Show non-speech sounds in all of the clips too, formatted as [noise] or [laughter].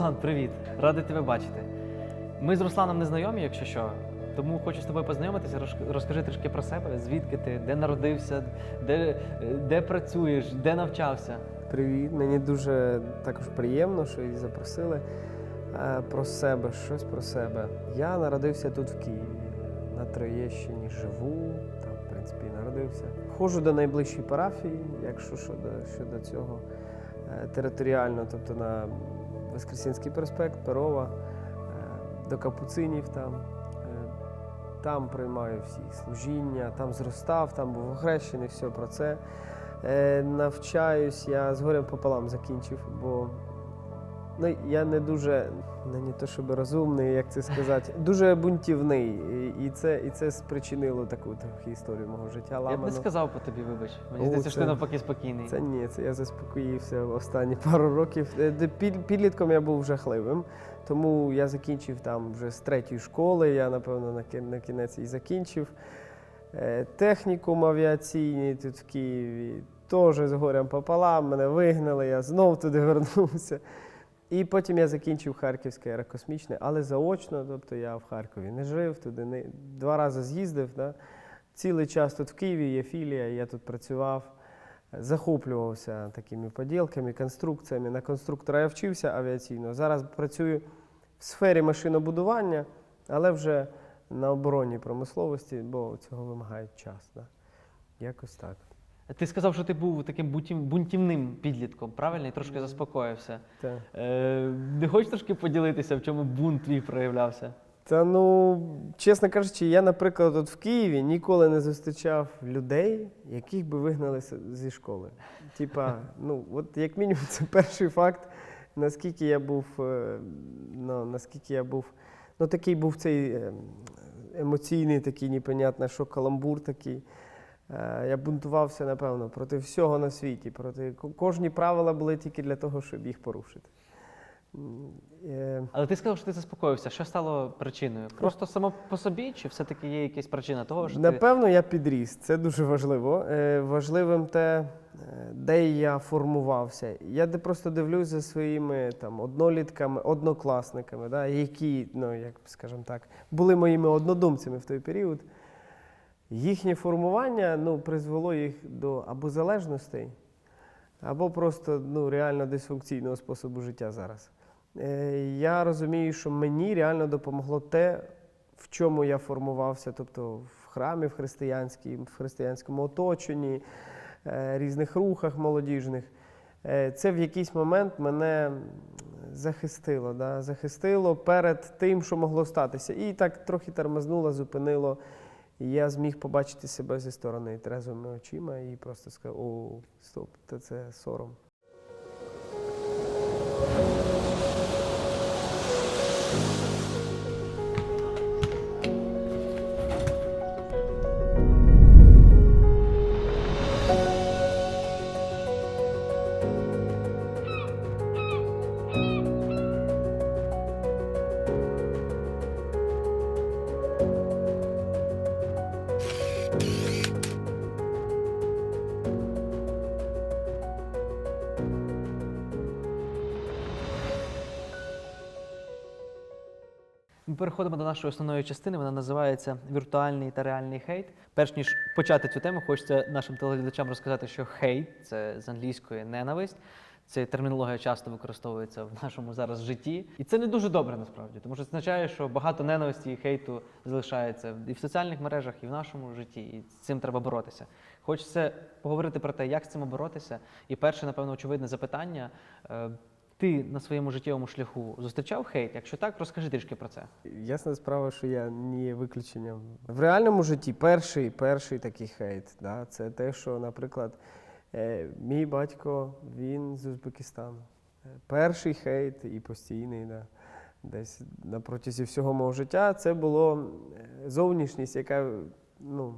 Руслан, привіт! Радий тебе бачити. Ми з Русланом не знайомі, якщо що. Тому хочу з тобою познайомитися. Розкажи трішки про себе, звідки ти, де народився, де, де працюєш, де навчався. Привіт, мені дуже також приємно, що їх запросили. Е, Про себе, щось про себе. Я народився тут в Києві, на Троєщині живу, там, в принципі, народився. Ходжу до найближчої парафії, якщо щодо, щодо цього е, територіально, тобто на Воскресінський проспект, Перова, е, до Капуцинів там. Е, Там приймаю всі служіння, там зростав, там був охрещений, все про це. Е, навчаюсь, я з горем пополам закінчив, бо ну, я не дуже, ну, не то щоб розумний, як це сказати, дуже бунтівний. І, це, і це спричинило таку трохи історію мого життя. Я б не сказав по тобі, вибач. Мені здається, що ти навпаки спокійний. Це ні, це я заспокоївся в останні [laughs] пару років. Е, під- Підлітком я був жахливим, тому я закінчив там вже з третьої школи. Я, напевно, на на кінець і закінчив. Е, Технікум авіаційний тут в Києві. Теж з горем пополам, мене вигнали, я знов туди вернувся. І потім я закінчив Харківське аерокосмічне, але заочно, тобто я в Харкові не жив, туди не два рази з'їздив. Да? Цілий час тут в Києві є філія, я тут працював, захоплювався такими поділками, конструкціями. На конструктора я вчився авіаційно. Зараз працюю в сфері машинобудування, але вже на оборонній промисловості, бо цього вимагає час. Да? Якось так. Ти сказав, що ти був таким бунтівним підлітком, правильно? І трошки заспокоївся. Та. Е, не хочеш трошки поділитися, в чому бунт твій проявлявся? Та ну, чесно кажучи, я, наприклад, от в Києві ніколи не зустрічав людей, яких би вигнали зі школи. Типа, ну, от як мінімум, це перший факт, наскільки я був, е, ну, наскільки я був, ну такий був цей е, емоційний, такий непонятний, що каламбур такий. Е, Я бунтувався, напевно, проти всього на світі. Проти кожні правила були тільки для того, щоб їх порушити. Е, Але ти сказав, що ти заспокоївся. Що стало причиною? Просто само по собі, чи все-таки є якась причина того, що ти. Напевно, я підріс. Це дуже важливо. Е, важливим те, де я формувався. Я просто дивлюсь за своїми там однолітками, однокласниками, да, які, ну як скажімо так, були моїми однодумцями в той період. Їхнє формування ну, призвело їх до або залежностей, або просто ну, реально дисфункційного способу життя зараз. Е, я розумію, що мені реально допомогло те, в чому я формувався, тобто в храмі в християнській, в християнському оточенні, е, різних рухах молодіжних. Е, Це в якийсь момент мене захистило, да? захистило перед тим, що могло статися. І так трохи тормознуло, зупинило. І я зміг побачити себе зі сторони трезвими очима і просто сказав: о, стоп, та це сором. Переходимо до нашої основної частини. Вона називається Віртуальний та реальний хейт. Перш ніж почати цю тему, хочеться нашим телеглядачам розказати, що хейт це з англійської ненависть. Ця термінологія часто використовується в нашому зараз житті. І це не дуже добре насправді, тому що це означає, що багато ненависті і хейту залишається і в соціальних мережах, і в нашому житті. І з цим треба боротися. Хочеться поговорити про те, як з цим боротися. І перше, напевно, очевидне запитання. Ти на своєму життєвому шляху зустрічав хейт? Якщо так, розкажи трішки про це. Ясна справа, що я не є виключенням. В реальному житті перший, перший такий хейт. Да, це те, що, наприклад, е, мій батько він з Узбекистану. Е, Перший хейт і постійний, да, десь на протязі всього мого життя, це було е, зовнішність, яка ну,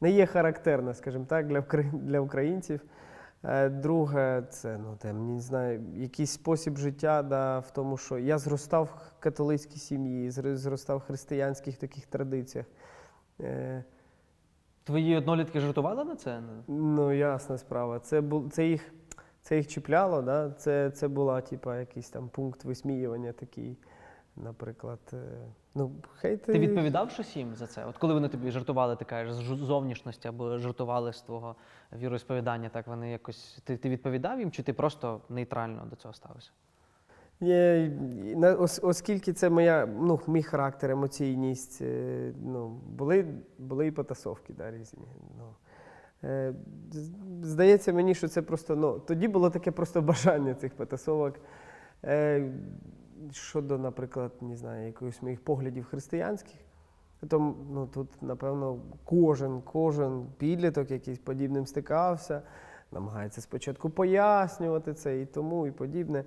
не є характерна, скажімо так, для, для українців. Е, Друге, це ну, там, не знаю, якийсь спосіб життя да, в тому, що я зростав в католицькій сім'ї, зростав в християнських таких традиціях. Е, Твої однолітки жартували на це? Ну, ясна справа. Це, бу, це їх це їх чіпляло, да? це, це була типа, якийсь там пункт висміювання такий, наприклад. е, Ну, хейти... Ти відповідав щось їм за це? От коли вони тобі жартували, ти кажеш, з зовнішності або жартували з твого віросповідання, так вони якось. Ти, ти відповідав їм, чи ти просто нейтрально до цього ставився? Є, оскільки це моя, ну, мій характер, емоційність, е, ну, були, були і потасовки да, різні. Ну. Е, Здається мені, що це просто, ну, тоді було таке просто бажання цих потасовок. Щодо, наприклад, не знаю, якихось моїх поглядів християнських, то ну, тут, напевно, кожен, кожен підліток якийсь подібним стикався, намагається спочатку пояснювати це і тому, і подібне.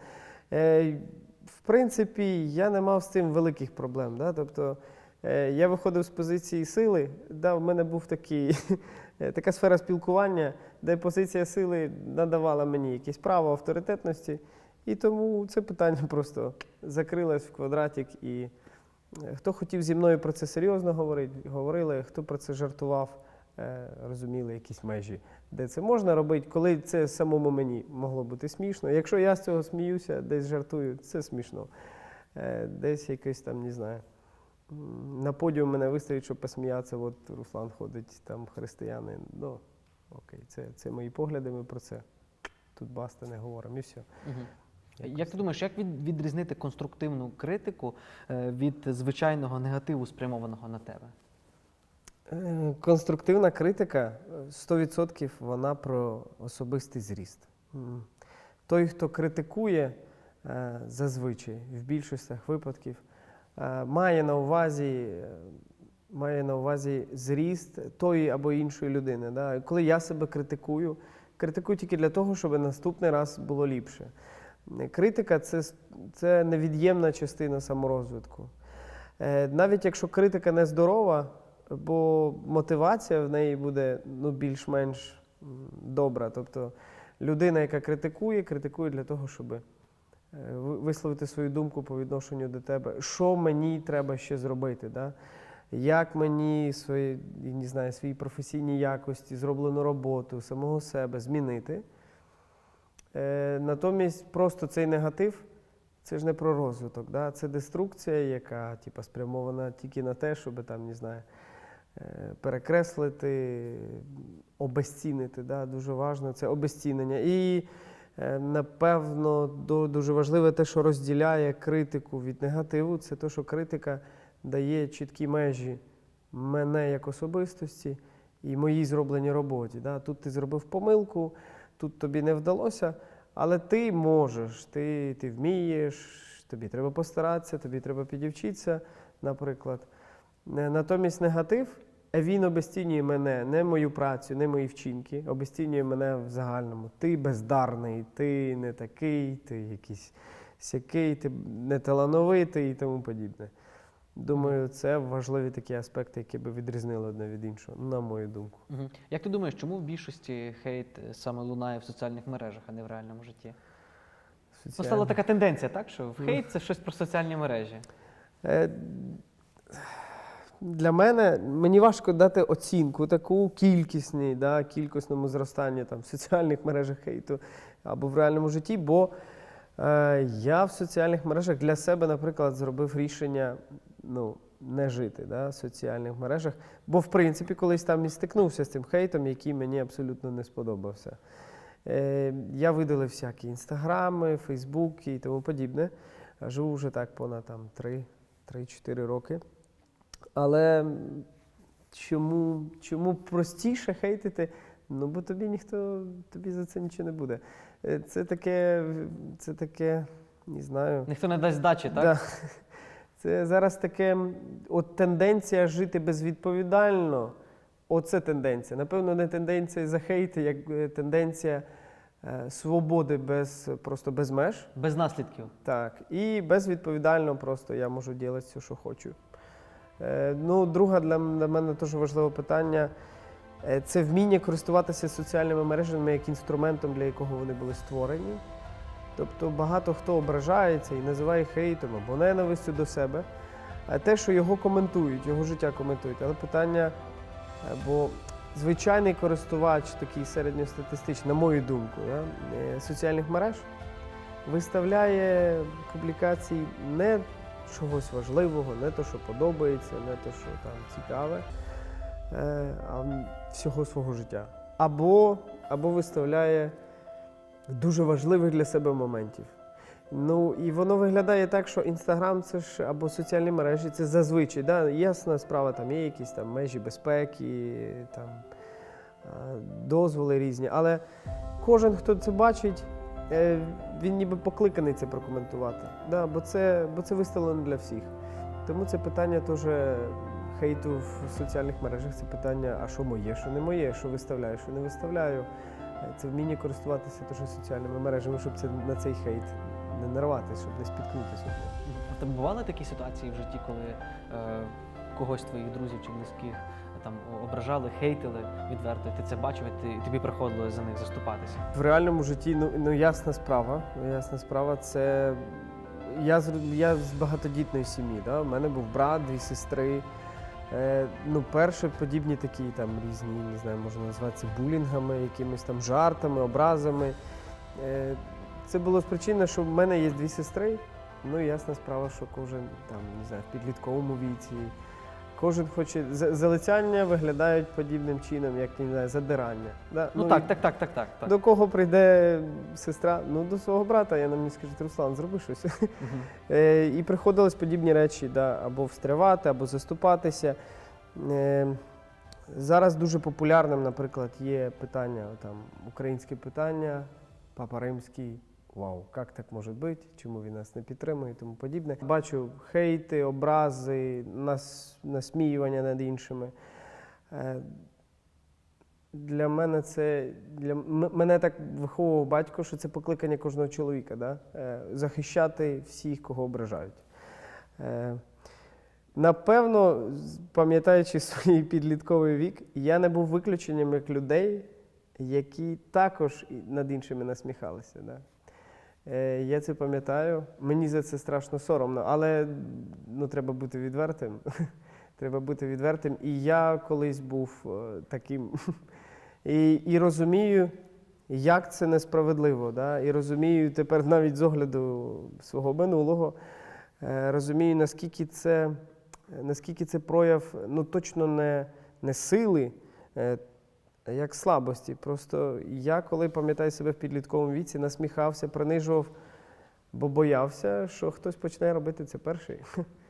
Е, в принципі, я не мав з цим великих проблем. Да? Тобто, е, я виходив з позиції сили, да, в мене був такий, [laughs] е, така сфера спілкування, де позиція сили надавала мені якесь право авторитетності. І тому це питання [laughs] просто закрилось в квадратик. І е, хто хотів зі мною про це серйозно говорити, говорили, хто про це жартував, е, розуміли якісь межі, де це можна робити, коли це самому мені могло бути смішно. Якщо я з цього сміюся, десь жартую, це смішно. Е, Десь якийсь там, не знаю. На подіум мене виставить, щоб посміятися, от Руслан ходить, там християнин. Ну, окей, це, це мої погляди, ми про це тут баста не говоримо і все. Угу. Як ти думаєш, як від, відрізнити конструктивну критику е, від звичайного негативу, спрямованого на тебе? Е, Конструктивна критика е, 100% вона про особистий зріст. Той, хто критикує, е, зазвичай в більшості випадків, має на увазі, має на увазі зріст тої або іншої людини. Да? Коли я себе критикую, критикую тільки для того, щоб наступний раз було ліпше. Критика це, це невід'ємна частина саморозвитку. Е, Навіть якщо критика не здорова, бо мотивація в неї буде ну, більш-менш добра. Тобто людина, яка критикує, критикує для того, щоб е, висловити свою думку по відношенню до тебе, що мені треба ще зробити. Да? Як мені свої, не знаю, свої професійні якості, зроблену роботу, самого себе змінити. Е, натомість просто цей негатив це ж не про розвиток, да? це деструкція, яка типу, спрямована тільки на те, щоб там, не знаю, е, перекреслити, обезцінити. Да? Дуже важливо це обезцінення. І е, напевно дуже важливе те, що розділяє критику від негативу, це те, що критика дає чіткі межі мене як особистості і моїй зробленій роботі. Да? Тут ти зробив помилку, тут тобі не вдалося. Але ти можеш, ти, ти вмієш, тобі треба постаратися, тобі треба підівчитися, наприклад. Е, Натомість негатив, е, він обесцінює мене, не мою працю, не мої вчинки, обесцінює мене в загальному. Ти бездарний, ти не такий, ти якийсь сякий, ти неталановитий і тому подібне. Думаю, це важливі такі аспекти, які би відрізнили одне від іншого, на мою думку. Угу. Як ти думаєш, чому в більшості хейт саме лунає в соціальних мережах, а не в реальному житті? Ну, стала така тенденція, так? Що в Ну. хейт це щось про соціальні мережі. Е, Для мене мені важко дати оцінку таку кількісній, да, кількісному зростанню там, в соціальних мережах хейту або в реальному житті, бо е, я в соціальних мережах для себе, наприклад, зробив рішення ну, не жити да, в соціальних мережах, бо в принципі колись там і стикнувся з цим хейтом, який мені абсолютно не сподобався. Е, я видалив всякі інстаграми, фейсбуки і тому подібне. Живу вже так понад там, 3 3-4 роки. Але чому, чому простіше хейтити? Ну, бо тобі ніхто тобі за це нічого не буде. Е, Це таке, це таке, не знаю. Ніхто не дасть здачі, так? Да. Це зараз таке от тенденція жити безвідповідально. Оце тенденція. Напевно, не тенденція захейти, як е, тенденція е, свободи без, просто без меж. Без наслідків. Так, і безвідповідально просто я можу робити все, що хочу. Е, ну, друге для, мене дуже важливе питання це вміння користуватися соціальними мережами як інструментом, для якого вони були створені. Тобто багато хто ображається і називає хейтом або ненавистю до себе, а те, що його коментують, його життя коментують. Але питання, бо звичайний користувач, такий середньостатистичний, на мою думку, да, е, соціальних мереж виставляє публікації не чогось важливого, не то, що подобається, не то, що там цікаве, е, а всього свого життя. Або, або виставляє дуже важливих для себе моментів. Ну і воно виглядає так, що інстаграм це ж або соціальні мережі, це зазвичай. Да? Ясна справа, там є якісь там межі безпеки, там дозволи різні. Але кожен, хто це бачить, е, він ніби покликаний це прокоментувати. Да? Бо, це, бо це виставлено для всіх. Тому це питання теж хейту в соціальних мережах. Це питання, а що моє, що не моє, що виставляю, що не виставляю. Це вміння користуватися теж соціальними мережами, щоб це на цей хейт не нарватися, щоб не спіткнутися. А тебе бували такі ситуації в житті, коли е, когось твоїх друзів чи близьких е, там ображали, хейтили відверто, ти це бачив, і ти, тобі приходилось за них заступатися? В реальному житті, ну, ну ясна справа. ну, Ясна справа, це я з, я з багатодітної сім'ї. Да? У мене був брат, дві сестри. Е, ну, перше, подібні такі там різні, не знаю, можна назвати це булінгами, якимись там жартами, образами. Е, це було спричинено, що в мене є дві сестри. Ну, ясна справа, що кожен там, не знаю, в підлітковому віці. Кожен хоче. Залицяння виглядають подібним чином, як не знаю, задирання. Да? Ну, і- так, так, так, так, так, так. до кого прийде сестра? Ну, до свого брата, я на мені скажуть, Руслан, зроби щось. Мгм. [laughs] Е, І приходилось подібні речі, да, або встрявати, або заступатися. Е, Зараз дуже популярним, наприклад, є питання, там, українське питання, Папа Римський. Вау, як так може бути? Чому він нас не підтримує і тому подібне. Бачу хейти, образи, нас, насміювання над іншими. Е, для мене це для мене так виховував батько, що це покликання кожного чоловіка, да? е, захищати всіх, кого ображають. Е, напевно, пам'ятаючи свій підлітковий вік, я не був виключенням як людей, які також над іншими насміхалися. Да? Я це пам'ятаю. Мені за це страшно соромно, але ну, треба бути відвертим. [laughs] Треба бути відвертим. І я колись був е, таким. [laughs] І, і розумію, як це несправедливо. Да? І розумію тепер навіть з огляду свого минулого, е, розумію, наскільки це, наскільки це прояв ну, точно не, не сили, е, як слабості. Просто я, коли пам'ятаю себе в підлітковому віці, насміхався, принижував, бо боявся, що хтось почне робити це перший. [laughs]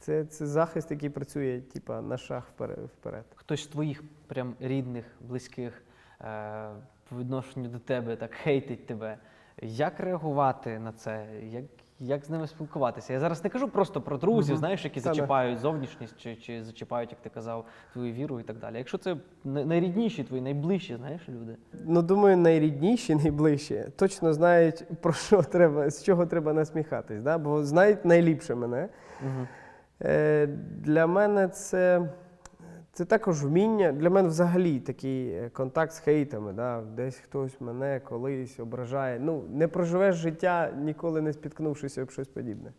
Це, це захист, який працює типа, на шаг вперед. Хтось з твоїх прям рідних, близьких е, по відношенню до тебе так хейтить тебе. Як реагувати на це? Як, як з ними спілкуватися? Я зараз не кажу просто про друзів, Мгм. знаєш, які Та-да. зачіпають зовнішність чи, чи зачіпають, як ти казав, твою віру і так далі. Якщо це найрідніші, твої найближчі, знаєш, люди. Ну, думаю, найрідніші, найближчі точно знають, про що треба, з чого треба насміхатись, да? бо знають найліпше мене. Угу. Е, для мене це, це також вміння. Для мене взагалі такий е, контакт з хейтами. Да? Десь хтось мене колись ображає. Ну, не проживеш життя, ніколи не спіткнувшися об щось подібне.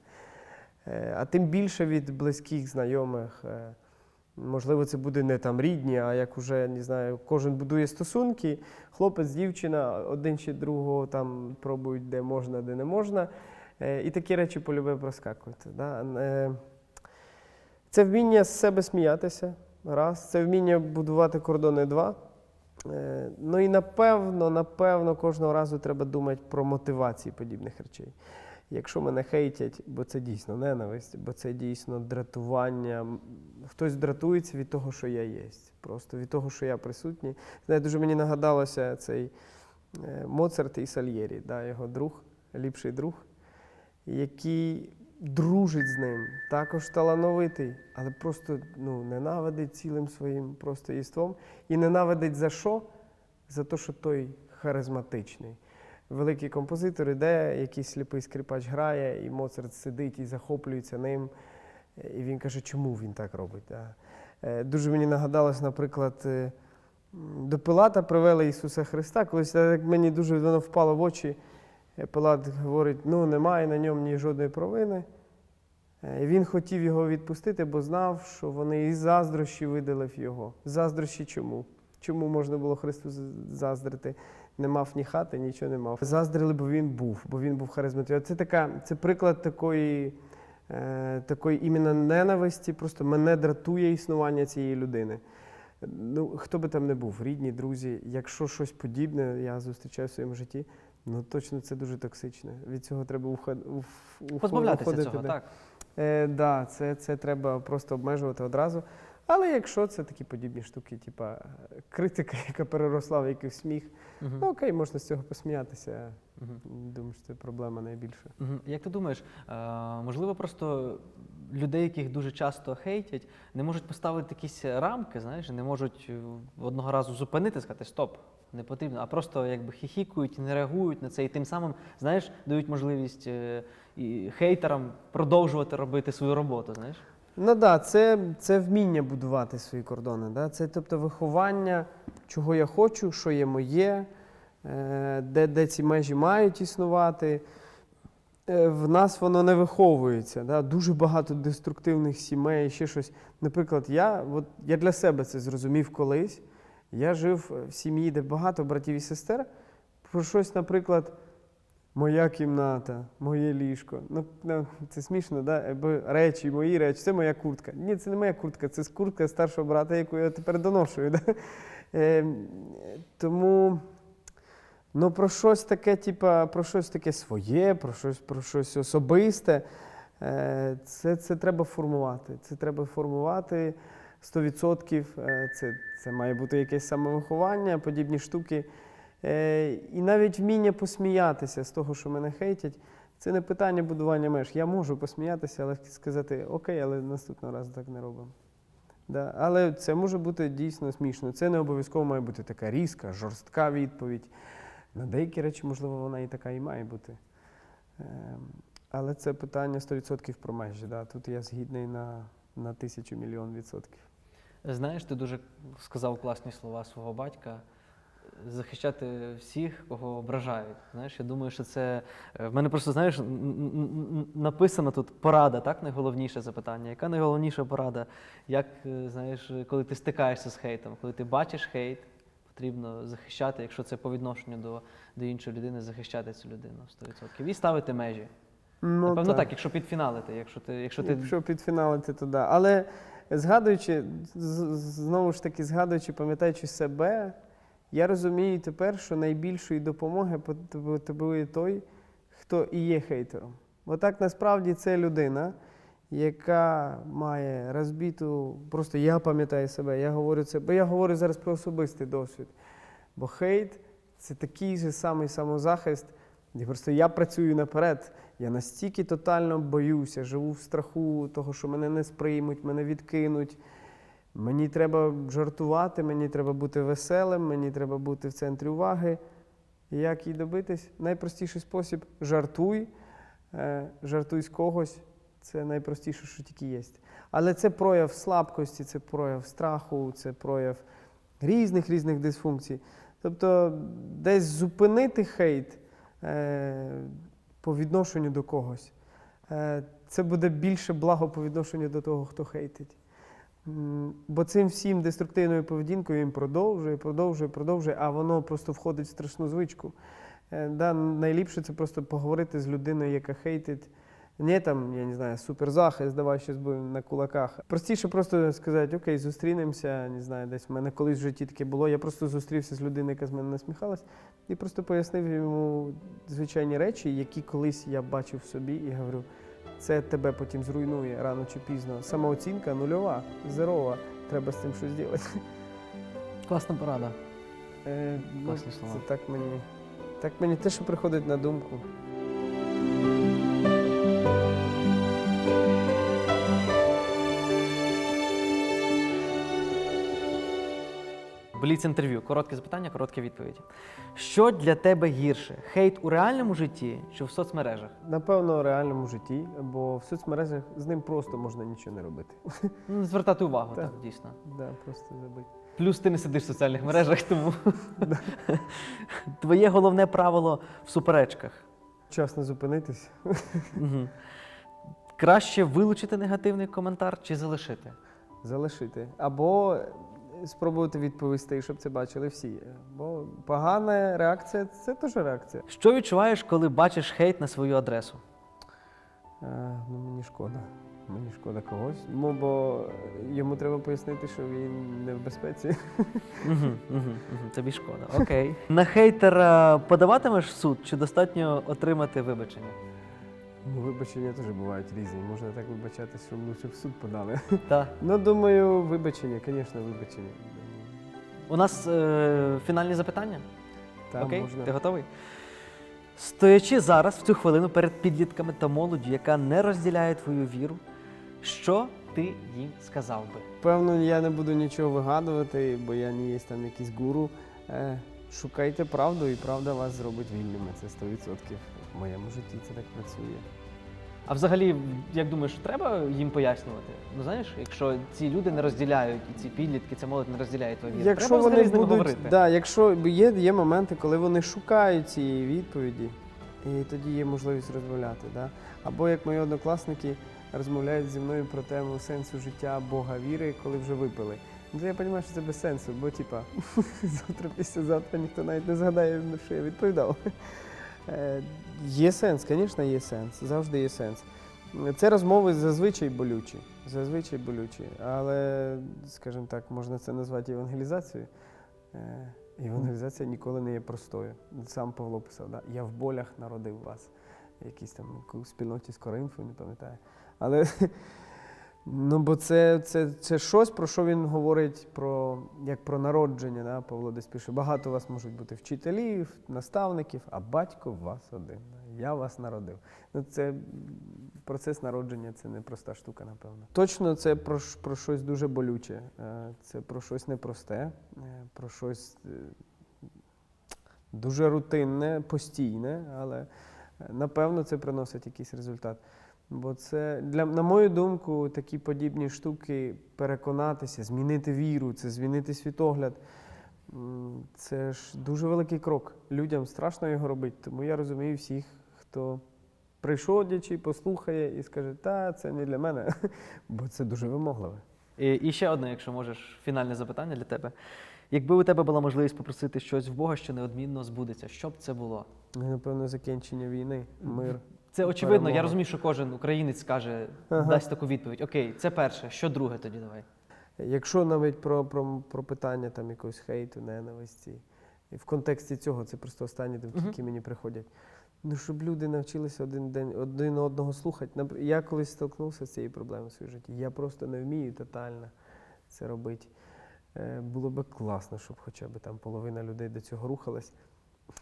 Е, а тим більше від близьких знайомих. Можливо, це буде не там рідні, а як уже не знаю, кожен будує стосунки, хлопець, дівчина, один чи другого там пробують, де можна, де не можна. І такі речі полюбе проскакують. Да? Це вміння з себе сміятися. Раз, це вміння будувати кордони два. Е, Ну і напевно, напевно, кожного разу треба думати про мотивації подібних речей. Якщо мене хейтять, бо це дійсно ненависть, бо це дійсно дратування. Хтось дратується від того, що я є. Просто від того, що я присутній. Знаєте, дуже мені нагадалося цей е, Моцарт і Сальєрі, да, його друг, ліпший друг, який дружить з ним, також талановитий, але просто ну, ненавидить цілим своїм просто єством. І ненавидить за що? За те, що той харизматичний. Великий композитор іде, якийсь сліпий скрипач грає, і Моцарт сидить і захоплюється ним. І він каже, чому він так робить. Е, Дуже мені нагадалось, наприклад, е, до Пилата привели Ісуса Христа. Колись так мені дуже воно впало в очі. Пилат говорить, ну немає на ньому ні жодної провини. Е, і Він хотів його відпустити, бо знав, що вони із заздрощі видалив його. Заздрощі чому? чому можна було Христу заздрити? Не мав ні хати, нічого не мав. Заздрили, бо він був, бо він був харизматичний. Це така, це приклад такої, е, такої іменно ненависті. Просто мене дратує існування цієї людини. Ну, хто би там не був, рідні, друзі, якщо щось подібне я зустрічаю в своєму житті, ну точно це дуже токсично. Від цього треба уход... Позбавлятися уходити, цього, так. Е, да, це, це треба просто обмежувати одразу. Але якщо це такі подібні штуки, типа е, критика, яка переросла в якийсь сміх, угу. ну окей, можна з цього посміятися. Думаю, що це проблема найбільша. Як ти думаєш, е, можливо, просто людей, яких дуже часто хейтять, не можуть поставити якісь рамки, знаєш, не можуть е, одного разу зупинити, сказати стоп, не потрібно, а просто якби хіхікують не реагують на це, і тим самим, знаєш, дають можливість е, і хейтерам продовжувати робити свою роботу, знаєш? Ну так, да, це, це вміння будувати свої кордони. Да? Це тобто виховання, чого я хочу, що є моє, де, де ці межі мають існувати. Е, В нас воно не виховується. Да? Дуже багато деструктивних сімей, ще щось. Наприклад, я, от, я для себе це зрозумів колись. Я жив в сім'ї, де багато братів і сестер. Про щось, наприклад, моя кімната, моє ліжко. Ну, ну це смішно, да? Речі, мої речі, це моя куртка. Ні, це не моя куртка, це куртка старшого брата, яку я тепер доношую. Да? Е, тому ну, про щось таке, типа, про щось таке своє, про щось, про щось особисте. Е, це, це треба формувати. Це треба формувати 100%. Е, Це, це має бути якесь самовиховання, подібні штуки. Е, і навіть вміння посміятися з того, що мене хейтять, це не питання будування меж. Я можу посміятися, але сказати окей, але наступного разу так не робимо. Да. Але це може бути дійсно смішно. Це не обов'язково має бути така різка, жорстка відповідь. На деякі речі, можливо, вона і така і має бути. Ем, Але це питання 100% про межі. Да. Тут я згідний на, на тисячу мільйон відсотків. Знаєш, ти дуже сказав класні слова свого батька. Захищати всіх, кого ображають. Знаєш, я думаю, що це е, в мене просто знаєш написано тут порада, так найголовніше запитання. Яка найголовніша порада? Як е, знаєш, коли ти стикаєшся з хейтом, коли ти бачиш хейт, потрібно захищати, якщо це по відношенню до, до іншої людини, захищати цю людину 100%. І ставити межі. Ну, Напевно, так. якщо підфіналити, якщо ти, якщо ти Якщо підфіналити, то да. Але згадуючи, знову ж таки, згадуючи, пам'ятаючи себе, я розумію тепер, що найбільшої допомоги потребує той, хто і є хейтером. Бо так насправді це людина, яка має розбиту, просто я пам'ятаю себе, я говорю це, бо я говорю зараз про особистий досвід. Бо хейт це такий же самий самозахист. І просто я працюю наперед. Я настільки тотально боюся, живу в страху того, що мене не сприймуть, мене відкинуть. Мені треба жартувати, мені треба бути веселим, мені треба бути в центрі уваги. Як їй добитись? Найпростіший спосіб жартуй, е, жартуй з когось. Це найпростіше, що тільки є. Але це прояв слабкості, це прояв страху, це прояв різних різних дисфункцій. Тобто десь зупинити хейт е, по відношенню до когось. Е, це буде більше благо по відношенню до того, хто хейтить. Бо цим всім деструктивною поведінкою він продовжує, продовжує, продовжує, а воно просто входить в страшну звичку. Е, Да, найліпше це просто поговорити з людиною, яка хейтить. Не там, я не знаю, суперзахист, давай щось будемо на кулаках. Простіше просто сказати, окей, зустрінемося, не знаю, десь в мене колись в житті таке було. Я просто зустрівся з людиною, яка з мене насміхалась, і просто пояснив йому звичайні речі, які колись я бачив в собі, і говорю, це тебе потім зруйнує рано чи пізно. Самооцінка нульова, зерова. Треба з цим щось робити. класна порада. Е, ну, Класні слова. Це так мені. Так мені те, що приходить на думку. Бліц інтерв'ю. Коротке запитання, короткі відповіді. Що для тебе гірше? Хейт у реальному житті чи в соцмережах? Напевно, в реальному житті, бо в соцмережах з ним просто можна нічого не робити. Ну, Не звертати увагу, Так. так, дійсно. Да, просто забити. Плюс ти не сидиш в соціальних мережах, тому [laughs] твоє головне правило в суперечках. Вчасно зупинитись. Краще вилучити негативний коментар чи залишити? залишити. Або спробувати відповісти, щоб це бачили всі. Бо погана реакція це теж реакція. Що відчуваєш, коли бачиш хейт на свою адресу? Е, ну, мені шкода. Мені шкода когось. Ну, бо йому треба пояснити, що він не в безпеці. Тобі шкода. Окей. На хейтера подаватимеш в суд чи достатньо отримати вибачення? Ну, вибачення теж бувають різні. Можна так вибачатися, що лучше в суд подали. Так. [laughs] Ну, думаю, вибачення, звісно, вибачення. У нас е, фінальні запитання. Там Окей, можна. ти готовий? Стоячи зараз в цю хвилину перед підлітками та молоддю, яка не розділяє твою віру, що ти їм сказав би? Певно, я не буду нічого вигадувати, бо я не є там якийсь гуру. Е, шукайте правду, і правда вас зробить вільними. Це 100%. В моєму житті це так працює. А взагалі, як думаєш, треба їм пояснювати? Ну знаєш, якщо ці люди не розділяють, і ці підлітки, ця молодь не розділяє твою віру, Якщо треба вони з ними будуть, говорити. да, якщо є, є моменти, коли вони шукають цієї відповіді, і тоді є можливість розмовляти. Да? Або як мої однокласники розмовляють зі мною про тему сенсу життя Бога віри, коли вже випили. Ну, я розумію, що це без сенсу, бо типа [laughs] завтра, післязавтра ніхто навіть не згадає, що я відповідав. Е, Є сенс, звісно, є сенс. Завжди є сенс. Це розмови зазвичай болючі. Зазвичай болючі. Але, скажімо так, можна це назвати евангелізацією. Е, Евангелізація ніколи не є простою. Сам Павло писав, да? я в болях народив вас. Якийсь там у спільноті з Коринфу, не пам'ятаю. Але ну, бо це, це, це щось, про що він говорить про, як про народження. Да? Павло десь пише, багато у вас можуть бути вчителів, наставників, а батько в вас один. Я вас народив. Ну, це процес народження це не проста штука, напевно. Точно це про, про щось дуже болюче. Е, Це про щось непросте, е, про щось е, дуже рутинне, постійне, але напевно це приносить якийсь результат. Бо це, для, на мою думку, такі подібні штуки переконатися, змінити віру, це змінити світогляд. Це ж дуже великий крок. Людям страшно його робити, тому я розумію всіх, хто прийшовдячи, послухає і скаже, та це не для мене, [laughs] бо це дуже вимогливе. І, і ще одне, якщо можеш, фінальне запитання для тебе. Якби у тебе була можливість попросити щось в Бога, що неодмінно збудеться, що б це було? Напевно, закінчення війни, мир. Це очевидно, я розумію, що кожен українець скаже, Ага. дасть таку відповідь. Окей, це перше. Що друге тоді давай? Якщо навіть про, про, про питання там якогось хейту, ненависті, і в контексті цього це просто останні думки, Мгм. які мені приходять. Ну, щоб люди навчилися один день один одного слухати. Я колись столкнувся з цією проблемою в своєму житті. Я просто не вмію тотально це робити. Е, Було би класно, щоб хоча б там половина людей до цього рухалась.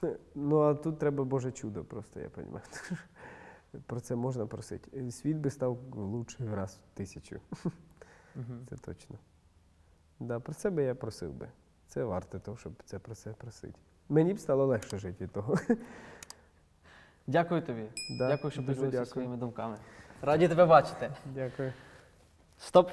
[laughs] Ну, а тут треба Боже чудо, просто я розумію. Про це можна просити. Е, світ би став лучше раз в тисячу. Угу. Це точно. Да, Про це би я просив би. Це варто того, щоб це про це просити. Мені б стало легше жити від того. Дякую тобі. Да, Дякую, що дуже поділився дякую. своїми думками. Раді тебе бачити. Дякую. Стоп!